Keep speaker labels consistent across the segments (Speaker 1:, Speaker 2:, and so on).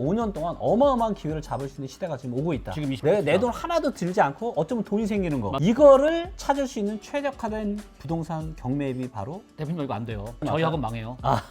Speaker 1: 5년 동안 어마어마한 기회를 잡을 수 있는 시대가 지금 오고 있다.
Speaker 2: 지금 이
Speaker 1: 내가 내돈 하나도 들지 않고 어쩌면 돈이 생기는 거. 이거를 찾을 수 있는 최적화된 부동산 경매입이 바로
Speaker 2: 대표님 이거 안 돼요. 저희 학원 망해요.
Speaker 1: 아.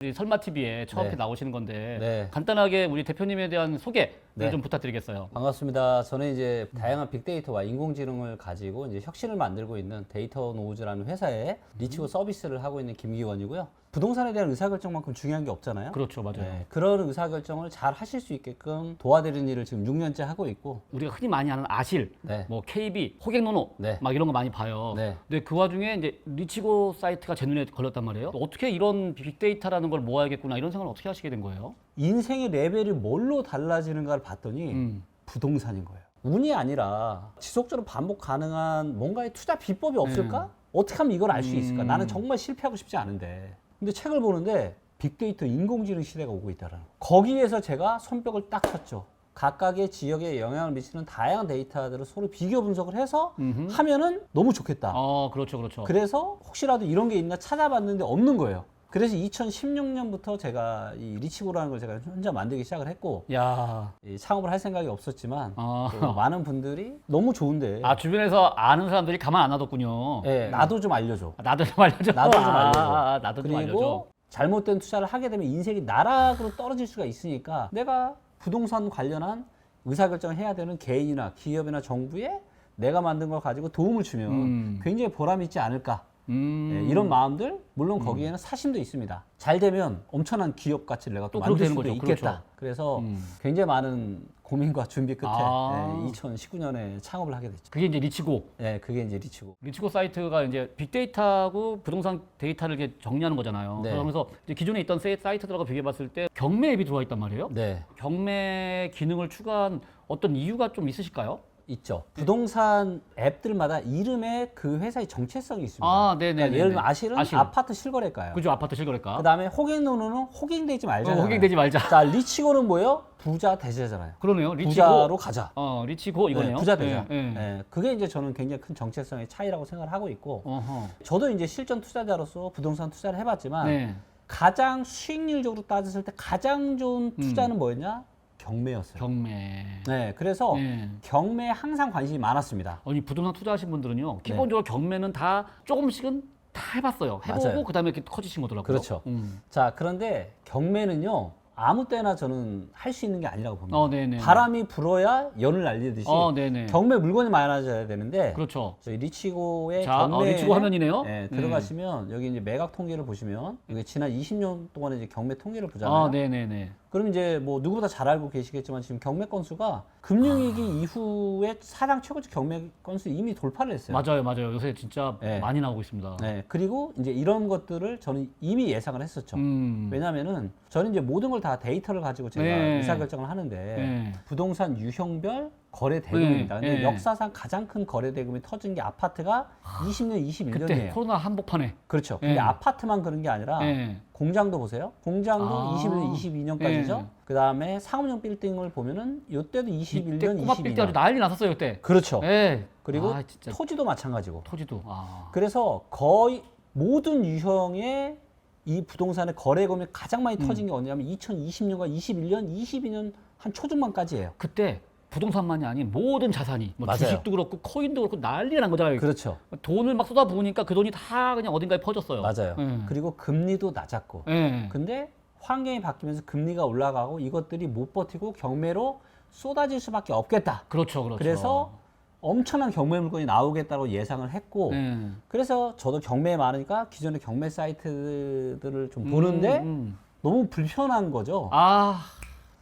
Speaker 2: 우리 설마 TV에 처음
Speaker 1: 네.
Speaker 2: 나오시는 건데
Speaker 1: 네.
Speaker 2: 간단하게 우리 대표님에 대한 소개
Speaker 1: 네.
Speaker 2: 좀 부탁드리겠어요.
Speaker 1: 반갑습니다. 저는 이제 다양한 빅데이터와 인공지능을 가지고 이제 혁신을 만들고 있는 데이터 노우즈라는 회사에 리치고 서비스를 하고 있는 김기원이고요. 부동산에 대한 의사결정만큼 중요한 게 없잖아요.
Speaker 2: 그렇죠, 맞아요.
Speaker 1: 네, 그런 의사결정을 잘 하실 수 있게끔 도와드리는 일을 지금 6년째 하고 있고
Speaker 2: 우리가 흔히 많이 하는 아실,
Speaker 1: 네.
Speaker 2: 뭐 KB, 호객노노
Speaker 1: 네.
Speaker 2: 막 이런 거 많이 봐요.
Speaker 1: 네.
Speaker 2: 근데 그 와중에 이제 리치고 사이트가 제 눈에 걸렸단 말이에요. 어떻게 이런 빅데이터라는 걸 모아야겠구나 이런 생각을 어떻게 하시게 된 거예요?
Speaker 1: 인생의 레벨이 뭘로 달라지는가를 봤더니
Speaker 2: 음.
Speaker 1: 부동산인 거예요. 운이 아니라 지속적으로 반복 가능한 뭔가의 투자 비법이 없을까? 어떻게 하면 이걸 알 수 있을까?
Speaker 2: 음.
Speaker 1: 나는 정말 실패하고 싶지 않은데. 근데 책을 보는데 빅데이터 인공지능 시대가 오고 있다라는 거. 거기에서 제가 손뼉을 딱 쳤죠. 각각의 지역에 영향을 미치는 다양한 데이터들을 서로 비교 분석을 해서
Speaker 2: 음흠.
Speaker 1: 하면은 너무 좋겠다.
Speaker 2: 어, 그렇죠, 그렇죠.
Speaker 1: 그래서 혹시라도 이런 게 있나 찾아봤는데 없는 거예요. 그래서 2016년부터 제가 이 리치고라는 걸 제가 혼자 만들기 시작을 했고
Speaker 2: 야,
Speaker 1: 이 창업을 할 생각이 없었지만
Speaker 2: 아.
Speaker 1: 또 많은 분들이 너무 좋은데
Speaker 2: 아 주변에서 아는 사람들이 가만 안 놔뒀군요.
Speaker 1: 예, 나도 좀 알려줘.
Speaker 2: 아, 나도 좀 알려줘.
Speaker 1: 나도 좀
Speaker 2: 아,
Speaker 1: 알려줘.
Speaker 2: 아, 나도 좀 알려줘.
Speaker 1: 그리고 잘못된 투자를 하게 되면 인생이 나락으로 떨어질 수가 있으니까 내가 부동산 관련한 의사결정을 해야 되는 개인이나 기업이나 정부에 내가 만든 걸 가지고 도움을 주면
Speaker 2: 음.
Speaker 1: 굉장히 보람 있지 않을까
Speaker 2: 음.
Speaker 1: 예, 이런 마음들 물론 거기에는 사심도 있습니다. 잘 되면 엄청난 기업 가치를 내가 또
Speaker 2: 또
Speaker 1: 만들 수도
Speaker 2: 거죠.
Speaker 1: 있겠다.
Speaker 2: 그렇죠.
Speaker 1: 그래서
Speaker 2: 음.
Speaker 1: 굉장히 많은 고민과 준비 끝에
Speaker 2: 아.
Speaker 1: 예, 2019년에 창업을 하게 됐죠.
Speaker 2: 그게 이제 리치고.
Speaker 1: 예, 그게 이제 리치고.
Speaker 2: 리치고 사이트가 이제 빅데이터하고 부동산 데이터를 이렇게 정리하는 거잖아요.
Speaker 1: 네.
Speaker 2: 그러면서 기존에 있던 세- 사이트들하고 비교해봤을 때 경매 앱이 들어와 있단 말이에요.
Speaker 1: 네,
Speaker 2: 경매 기능을 추가한 어떤 이유가 좀 있으실까요?
Speaker 1: 있죠. 부동산 앱들마다 이름에 그 회사의 정체성이 있습니다.
Speaker 2: 아, 네네.
Speaker 1: 그러니까 예를 들면 아실은
Speaker 2: 아실.
Speaker 1: 아파트 실거래가요.
Speaker 2: 그죠 아파트 실거래가.
Speaker 1: 그 다음에 호갱노노는 호갱되지
Speaker 2: 어,
Speaker 1: 말잖아요.
Speaker 2: 호갱되지 말자.
Speaker 1: 자, 리치고는 뭐예요? 부자 대세잖아요.
Speaker 2: 그러네요. 리치고.
Speaker 1: 부자로 가자.
Speaker 2: 어 리치고 이거네요.
Speaker 1: 네, 부자 되자.
Speaker 2: 예, 예.
Speaker 1: 예, 그게 이제 저는 굉장히 큰 정체성의 차이라고 생각을 하고 있고,
Speaker 2: 어허.
Speaker 1: 저도 이제 실전 투자자로서 부동산 투자를 해봤지만
Speaker 2: 네.
Speaker 1: 가장 수익률적으로 따졌을 때 가장 좋은
Speaker 2: 음.
Speaker 1: 투자는 뭐였냐? 경매였어요.
Speaker 2: 경매.
Speaker 1: 네, 그래서
Speaker 2: 네.
Speaker 1: 경매에 항상 관심이 많았습니다.
Speaker 2: 아니 부동산 투자하신 분들은요 기본적으로 경매는 다 조금씩은 다 해봤어요. 해보고
Speaker 1: 맞아요.
Speaker 2: 그다음에 이렇게 커지신 거더라고요.
Speaker 1: 그렇죠.
Speaker 2: 음.
Speaker 1: 자, 그런데 경매는요 아무 때나 저는 할 수 있는 게 아니라고 봅니다.
Speaker 2: 어, 네네.
Speaker 1: 바람이 불어야 연을 날리듯이
Speaker 2: 어, 네네.
Speaker 1: 경매 물건이 많아져야 되는데
Speaker 2: 그렇죠.
Speaker 1: 저희 리치고의
Speaker 2: 자, 어,
Speaker 1: 경매
Speaker 2: 리치고 화면이네요.
Speaker 1: 예,
Speaker 2: 네.
Speaker 1: 들어가시면 여기 이제 매각 통계를 보시면 이게 지난 20년 동안의 이제 경매 통계를 보잖아요.
Speaker 2: 아, 네네네.
Speaker 1: 그럼 이제 뭐 누구보다 잘 알고 계시겠지만 지금 경매 건수가 금융위기 이후에 사상 최고치 경매 건수 이미 돌파를 했어요.
Speaker 2: 맞아요, 맞아요. 요새 진짜
Speaker 1: 네.
Speaker 2: 많이 나오고 있습니다.
Speaker 1: 네, 그리고 이제 이런 것들을 저는 이미 예상을 했었죠.
Speaker 2: 음.
Speaker 1: 왜냐면은 저는 이제 모든 걸 다 데이터를 가지고 제가
Speaker 2: 네.
Speaker 1: 의사결정을 하는데
Speaker 2: 네.
Speaker 1: 부동산 유형별 거래 대금입니다.
Speaker 2: 네,
Speaker 1: 근데
Speaker 2: 네.
Speaker 1: 역사상 가장 큰 거래 대금이 터진 게 아파트가 20년, 21년이에요.
Speaker 2: 그때 코로나 한복판에.
Speaker 1: 그렇죠. 근데
Speaker 2: 네.
Speaker 1: 아파트만 그런 게 아니라
Speaker 2: 네.
Speaker 1: 공장도 보세요. 공장도
Speaker 2: 아.
Speaker 1: 21년, 22년까지죠.
Speaker 2: 네.
Speaker 1: 그 다음에 상업용 빌딩을 보면은 이때도 21년,
Speaker 2: 이때 꼬마 빌딩 아주
Speaker 1: 22년.
Speaker 2: 난리 났었어요 그때.
Speaker 1: 그렇죠.
Speaker 2: 예.
Speaker 1: 그리고
Speaker 2: 아,
Speaker 1: 토지도 마찬가지고.
Speaker 2: 토지도. 아.
Speaker 1: 그래서 거의 모든 유형의 이 부동산의 거래금이 가장 많이 터진 게 언제냐면 2020년과 21년, 22년 한 초중반까지예요.
Speaker 2: 그때 부동산만이 아닌 모든 자산이 뭐
Speaker 1: 맞아요.
Speaker 2: 주식도 그렇고 코인도 그렇고 난리가 난 거잖아요.
Speaker 1: 그렇죠.
Speaker 2: 돈을 막 쏟아부으니까 그 돈이 다 그냥 어딘가에 퍼졌어요.
Speaker 1: 맞아요.
Speaker 2: 예.
Speaker 1: 그리고 금리도 낮았고.
Speaker 2: 예.
Speaker 1: 근데 환경이 바뀌면서 금리가 올라가고 이것들이 못 버티고 경매로 쏟아질 수밖에 없겠다.
Speaker 2: 그렇죠, 그렇죠.
Speaker 1: 그래서 엄청난 경매 물건이 나오겠다고 예상을 했고
Speaker 2: 예.
Speaker 1: 그래서 저도 경매에 많으니까 기존의 경매 사이트들을 좀 보는데
Speaker 2: 음, 음.
Speaker 1: 너무 불편한 거죠.
Speaker 2: 아,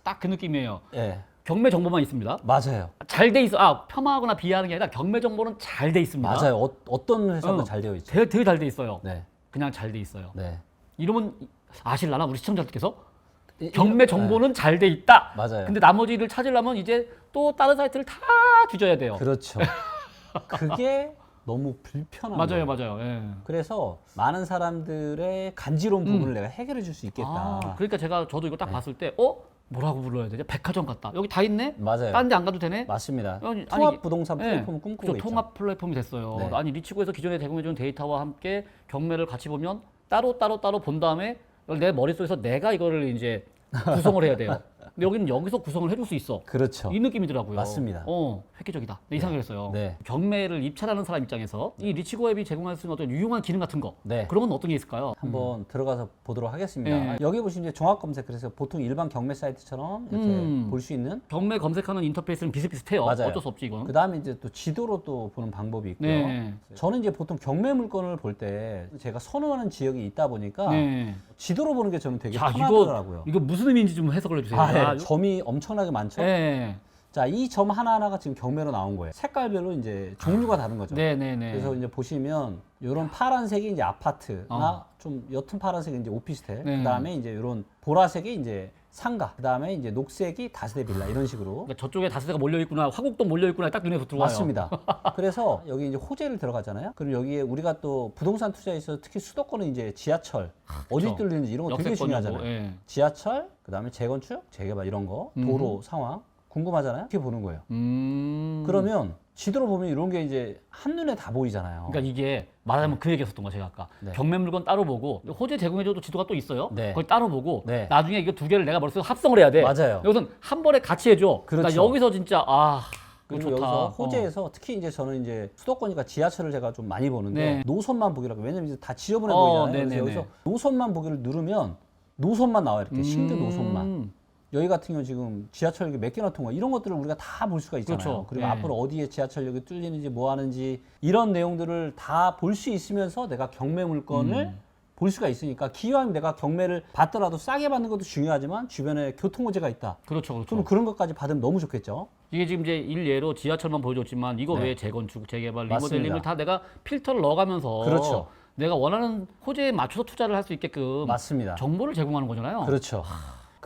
Speaker 2: 딱 그 느낌이에요.
Speaker 1: 예,
Speaker 2: 경매 정보만 있습니다.
Speaker 1: 맞아요.
Speaker 2: 잘 돼 있어. 아, 폄하하거나 비하하는 게 아니라 경매 정보는 잘 돼 있습니다.
Speaker 1: 맞아요. 어, 어떤 회사도
Speaker 2: 어.
Speaker 1: 잘 되어 있죠.
Speaker 2: 되게, 되게 잘 돼 있어요.
Speaker 1: 네,
Speaker 2: 그냥 잘 돼 있어요.
Speaker 1: 네.
Speaker 2: 이러면 아실라나 우리 시청자들께서
Speaker 1: 이-
Speaker 2: 경매
Speaker 1: 이-
Speaker 2: 정보는 잘 돼 있다.
Speaker 1: 네, 맞아요.
Speaker 2: 근데 나머지를 찾으려면 이제 또 다른 사이트를 다 뒤져야 돼요.
Speaker 1: 그렇죠. 그게 너무 불편한
Speaker 2: 맞아요,
Speaker 1: 거예요.
Speaker 2: 맞아요. 예.
Speaker 1: 그래서 많은 사람들의 간지러운 부분을 내가 해결해 줄 수 있겠다.
Speaker 2: 음. 아, 그러니까 제가 저도 이거 딱
Speaker 1: 네.
Speaker 2: 봤을 때, 어? 뭐라고 불러야 되지? 백화점 같다. 여기 다 있네?
Speaker 1: 맞아요.
Speaker 2: 딴 데 안 가도 되네?
Speaker 1: 맞습니다.
Speaker 2: 아니,
Speaker 1: 통합 부동산
Speaker 2: 네.
Speaker 1: 플랫폼을 꿈꾸고
Speaker 2: 그죠,
Speaker 1: 있죠.
Speaker 2: 통합 플랫폼이 됐어요.
Speaker 1: 네.
Speaker 2: 아니 리치고에서 기존에 제공해주는 데이터와 함께 경매를 같이 보면 따로 따로 따로 본 다음에 내 머릿속에서 내가 이거를 이제 구성을 해야 돼요. 근데 여기는 여기서 구성을 해줄 수 있어.
Speaker 1: 그렇죠.
Speaker 2: 이 느낌이더라고요.
Speaker 1: 맞습니다.
Speaker 2: 어, 획기적이다. 네, 이 생각을 했어요.
Speaker 1: 네.
Speaker 2: 경매를 입찰하는 사람 입장에서 이 리치고 앱이 제공할 수 있는 어떤 유용한 기능 같은 거.
Speaker 1: 네.
Speaker 2: 그런 건 어떤 게 있을까요?
Speaker 1: 한번 들어가서 보도록 하겠습니다.
Speaker 2: 네.
Speaker 1: 여기 보시면 이제 종합 검색 그래서 보통 일반 경매 사이트처럼 이렇게
Speaker 2: 음.
Speaker 1: 볼 수 있는
Speaker 2: 경매 검색하는 인터페이스는 비슷비슷해요.
Speaker 1: 맞아요.
Speaker 2: 어쩔 수 없지 이건.
Speaker 1: 그 다음에 이제 또 지도로 또 보는 방법이 있고요.
Speaker 2: 네.
Speaker 1: 저는 이제 보통 경매 물건을 볼 때 제가 선호하는 지역이 있다 보니까
Speaker 2: 네.
Speaker 1: 지도로 보는 게 저는 되게
Speaker 2: 자, 이거
Speaker 1: 편하더라고요.
Speaker 2: 이거 무슨 의미인지 좀 해석을 해주세요.
Speaker 1: 아, 네.
Speaker 2: 아,
Speaker 1: 점이 엄청나게 많죠.
Speaker 2: 네.
Speaker 1: 자, 이 점 하나하나가 지금 경매로 나온 거예요. 색깔별로 이제 종류가 다른 거죠.
Speaker 2: 네, 네, 네.
Speaker 1: 그래서 이제 보시면 이런 파란색이 이제 아파트나
Speaker 2: 어.
Speaker 1: 좀 옅은 파란색이 이제 오피스텔.
Speaker 2: 네.
Speaker 1: 그다음에 이제 이런 보라색이 이제 상가. 그다음에 이제 녹색이 다세대 빌라 이런 식으로.
Speaker 2: 그러니까 저쪽에 다스가 몰려 있구나, 화곡도 몰려 있구나 딱 눈에 들어와요.
Speaker 1: 맞습니다. 그래서 여기 이제 호재를 들어가잖아요. 그럼 여기에 우리가 또 부동산 투자에 있어서 특히 수도권은 이제 지하철 어디
Speaker 2: 그쵸.
Speaker 1: 뚫리는지 이런 거 되게
Speaker 2: 역세권이고,
Speaker 1: 중요하잖아요.
Speaker 2: 예.
Speaker 1: 지하철, 그다음에 재건축, 재개발 이런 거, 도로 상황 궁금하잖아요. 이렇게 보는 거예요.
Speaker 2: 음.
Speaker 1: 그러면 지도로 보면 이런 게 이제 한눈에 다 보이잖아요.
Speaker 2: 그러니까 이게 말하자면 그 얘기했었던 거 제가 아까
Speaker 1: 네.
Speaker 2: 경매 물건 따로 보고 호재 제공해줘도 지도가 또 있어요.
Speaker 1: 네.
Speaker 2: 그걸 따로 보고
Speaker 1: 네.
Speaker 2: 나중에 이거 두 개를 내가 머릿속에 합성을 해야 돼.
Speaker 1: 맞아요.
Speaker 2: 여기서는 한 번에 같이 해줘. 그러니까
Speaker 1: 그렇죠.
Speaker 2: 여기서 진짜 아
Speaker 1: 그리고
Speaker 2: 좋다.
Speaker 1: 여기서
Speaker 2: 어.
Speaker 1: 호재에서 특히 이제 저는 이제 수도권이니까 지하철을 제가 좀 많이 보는데
Speaker 2: 네.
Speaker 1: 노선만 보기라고 왜냐면 이제 다 지저분해
Speaker 2: 어,
Speaker 1: 보이잖아요. 그래서
Speaker 2: 네네네.
Speaker 1: 여기서 노선만 보기를 누르면 노선만 나와 요. 이렇게 신규
Speaker 2: 음.
Speaker 1: 노선만. 여기 같은 경우 지금 지하철역이 몇 개나 통과 이런 것들을 우리가 다 볼 수가 있잖아요.
Speaker 2: 그렇죠.
Speaker 1: 그리고
Speaker 2: 네.
Speaker 1: 앞으로 어디에 지하철역이 뚫리는지 뭐 하는지 이런 내용들을 다 볼 수 있으면서 내가 경매 물건을
Speaker 2: 음.
Speaker 1: 볼 수가 있으니까 기왕 내가 경매를 받더라도 싸게 받는 것도 중요하지만 주변에 교통호재가 있다.
Speaker 2: 그렇죠, 그렇죠.
Speaker 1: 그럼 그런 것까지 받으면 너무 좋겠죠.
Speaker 2: 이게 지금 이제 일예로 지하철만 보여줬지만 이거
Speaker 1: 네.
Speaker 2: 외에 재건축, 재개발,
Speaker 1: 맞습니다.
Speaker 2: 리모델링을 다 내가 필터를 넣어가면서
Speaker 1: 그렇죠.
Speaker 2: 내가 원하는 호재에 맞춰서 투자를 할 수 있게끔
Speaker 1: 맞습니다.
Speaker 2: 정보를 제공하는 거잖아요.
Speaker 1: 그렇죠.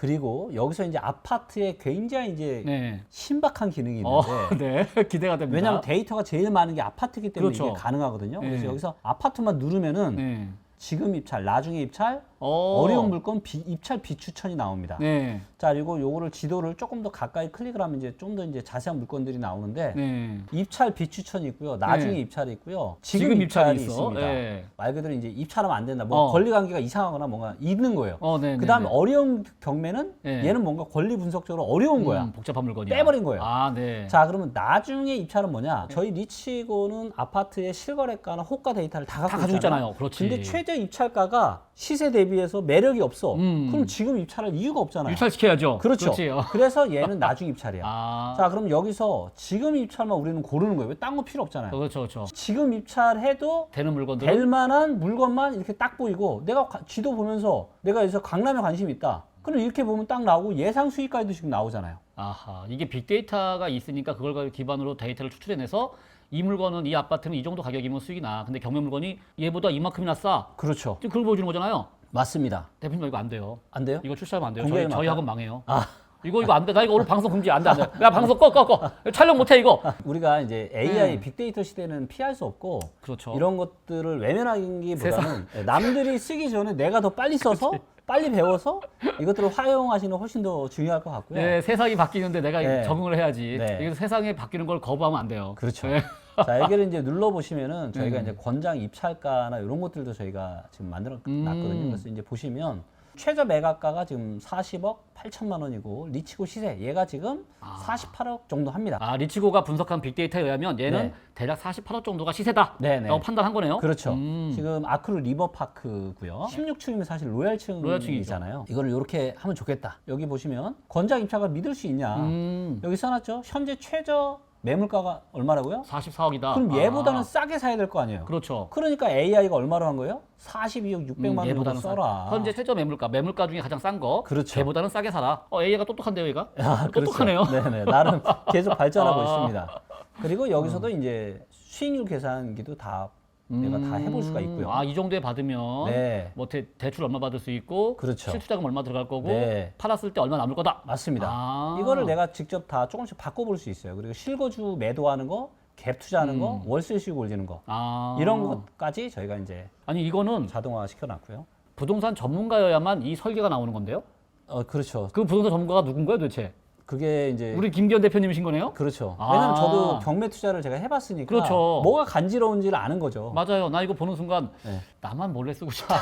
Speaker 1: 그리고 여기서 이제 아파트에 굉장히 이제
Speaker 2: 네.
Speaker 1: 신박한 기능이
Speaker 2: 어,
Speaker 1: 있는데
Speaker 2: 네. 기대가 됩니다.
Speaker 1: 왜냐하면 데이터가 제일 많은 게 아파트이기 때문에
Speaker 2: 그렇죠.
Speaker 1: 이게 가능하거든요. 그래서
Speaker 2: 네.
Speaker 1: 여기서 아파트만 누르면은
Speaker 2: 네.
Speaker 1: 지금 입찰, 나중에 입찰,
Speaker 2: 어.
Speaker 1: 어려운 물건 비, 입찰 비추천이 나옵니다.
Speaker 2: 네.
Speaker 1: 자 그리고 요거를 지도를 조금 더 가까이 클릭을 하면 이제 좀 더 이제 자세한 물건들이 나오는데
Speaker 2: 네.
Speaker 1: 입찰 비추천이 있고요, 나중에
Speaker 2: 네.
Speaker 1: 입찰이 있고요, 지금,
Speaker 2: 지금
Speaker 1: 입찰이,
Speaker 2: 입찰이 있어.
Speaker 1: 있습니다.
Speaker 2: 네.
Speaker 1: 말 그대로 이제 입찰하면 안 된다. 뭐
Speaker 2: 어.
Speaker 1: 권리 관계가 이상하거나 뭔가 있는 거예요.
Speaker 2: 어, 네.
Speaker 1: 그 다음에
Speaker 2: 네,
Speaker 1: 어려운 경매는
Speaker 2: 네.
Speaker 1: 얘는 뭔가 권리 분석적으로 어려운
Speaker 2: 네.
Speaker 1: 거야.
Speaker 2: 음, 복잡한 물건이야.
Speaker 1: 빼버린 거예요.
Speaker 2: 아, 네.
Speaker 1: 자 그러면 나중에 입찰은 뭐냐? 저희 리치고는 아파트의 실거래가나 호가 데이터를 다 갖고
Speaker 2: 다 가지고
Speaker 1: 있잖아요.
Speaker 2: 있잖아요. 그렇지.
Speaker 1: 근데 최저 입찰가가 시세 대비해서 매력이 없어.
Speaker 2: 음.
Speaker 1: 그럼 지금 입찰할 이유가 없잖아요.
Speaker 2: 유찰시켜야죠.
Speaker 1: 그렇죠.
Speaker 2: 그렇지. 어.
Speaker 1: 그래서 얘는 나중 입찰이야.
Speaker 2: 아.
Speaker 1: 자 그럼 여기서 지금 입찰만 우리는 고르는 거예요. 왜딴거 필요 없잖아요.
Speaker 2: 그렇죠, 그렇죠.
Speaker 1: 지금 입찰해도
Speaker 2: 되는 물건들.
Speaker 1: 될 만한 물건만 이렇게 딱 보이고 내가 가- 지도 보면서 내가 여기서 강남에 관심이 있다. 그럼 이렇게 보면 딱 나오고 예상 수익까지도 지금 나오잖아요.
Speaker 2: 아하. 이게 빅데이터가 있으니까 그걸 기반으로 데이터를 추출해내서 이 물건은 이 아파트는 이 정도 가격이면 수익이 나. 근데 경매 물건이 얘보다 이만큼이나 싸.
Speaker 1: 그렇죠.
Speaker 2: 지금 그걸 보여주는 거잖아요.
Speaker 1: 맞습니다.
Speaker 2: 대표님 이거 안 돼요.
Speaker 1: 안 돼요?
Speaker 2: 이거 출시하면 안 돼요. 저희, 저희
Speaker 1: 안
Speaker 2: 학원 망해요.
Speaker 1: 아.
Speaker 2: 이거 이거 안 돼. 나 이거 오늘 방송 금지 안 돼. 안 돼. 야 방송 꺼 꺼 꺼. 촬영 못 해 이거.
Speaker 1: 우리가 이제 AI
Speaker 2: 네.
Speaker 1: 빅데이터 시대는 피할 수 없고
Speaker 2: 그렇죠.
Speaker 1: 이런 것들을 외면하기보다는 네, 남들이 쓰기 전에 내가 더 빨리 써서 빨리 배워서 이것들을 활용하시는 훨씬 더 중요할 것 같고요.
Speaker 2: 네, 세상이 바뀌는데 내가
Speaker 1: 네.
Speaker 2: 적응을 해야지.
Speaker 1: 네.
Speaker 2: 이게 세상에 바뀌는 걸 거부하면 안 돼요.
Speaker 1: 그렇죠.
Speaker 2: 네.
Speaker 1: 자 여기를 이제 눌러 보시면은 저희가
Speaker 2: 음.
Speaker 1: 이제 권장 입찰가나 이런 것들도 저희가 지금 만들어
Speaker 2: 음.
Speaker 1: 놨거든요. 그래서 이제 보시면 최저 매각가가 지금 40억 8천만 원이고 리치고 시세 얘가 지금 48억 정도 합니다.
Speaker 2: 아, 리치고가 분석한 빅데이터에 의하면 얘는
Speaker 1: 네.
Speaker 2: 대략 48억 정도가 시세다.
Speaker 1: 네네.
Speaker 2: 라고 판단한 거네요.
Speaker 1: 그렇죠.
Speaker 2: 음.
Speaker 1: 지금 아크루 리버파크고요. 16층이면 사실 로얄층이잖아요. 이거를 이렇게 하면 좋겠다. 여기 보시면 권장 입찰가 믿을 수 있냐?
Speaker 2: 음.
Speaker 1: 여기 써놨죠. 현재 최저 매물가가 얼마라고요?
Speaker 2: 44억이다.
Speaker 1: 그럼 얘보다는
Speaker 2: 아,
Speaker 1: 싸게 사야 될 거 아니에요.
Speaker 2: 그렇죠.
Speaker 1: 그러니까 AI가 얼마로 한 거예요? 42억 600만
Speaker 2: 음,
Speaker 1: 원 정도
Speaker 2: 얘보다는 싸.
Speaker 1: 써라.
Speaker 2: 현재 최저 매물가, 매물가 중에 가장 싼 거.
Speaker 1: 그렇죠.
Speaker 2: 걔보다는 싸게 사라. 어, AI가 똑똑한데요, 얘가?
Speaker 1: 아,
Speaker 2: 똑똑하네요.
Speaker 1: 그렇죠. 네네. 나름 계속 발전하고
Speaker 2: 아.
Speaker 1: 있습니다. 그리고 여기서도 이제 수익률 계산기도 다 내가 다 해볼 수가 있고요.
Speaker 2: 아, 이 정도에 받으면
Speaker 1: 네.
Speaker 2: 뭐 대, 대출 얼마 받을 수 있고
Speaker 1: 그렇죠.
Speaker 2: 실투자금 얼마 들어갈 거고
Speaker 1: 네.
Speaker 2: 팔았을 때 얼마 남을 거다.
Speaker 1: 맞습니다.
Speaker 2: 아.
Speaker 1: 이거를 내가 직접 다 조금씩 바꿔볼 수 있어요. 그리고 실거주 매도하는 거, 갭 투자하는 거, 월세 수익 올리는 거
Speaker 2: 아.
Speaker 1: 이런 것까지 저희가 이제
Speaker 2: 아니 이거는
Speaker 1: 자동화 시켜놨고요.
Speaker 2: 부동산 전문가여야만 이 설계가 나오는 건데요.
Speaker 1: 어 그렇죠.
Speaker 2: 그 부동산 전문가가 누군가요, 도대체?
Speaker 1: 그게 이제
Speaker 2: 우리 김기현 대표님이신 거네요?
Speaker 1: 그렇죠.
Speaker 2: 아.
Speaker 1: 왜냐면 저도 경매 투자를 제가 해봤으니까
Speaker 2: 그렇죠.
Speaker 1: 뭐가 간지러운지를 아는 거죠.
Speaker 2: 맞아요. 나 이거 보는 순간
Speaker 1: 네.
Speaker 2: 나만 몰래 쓰고 싶다.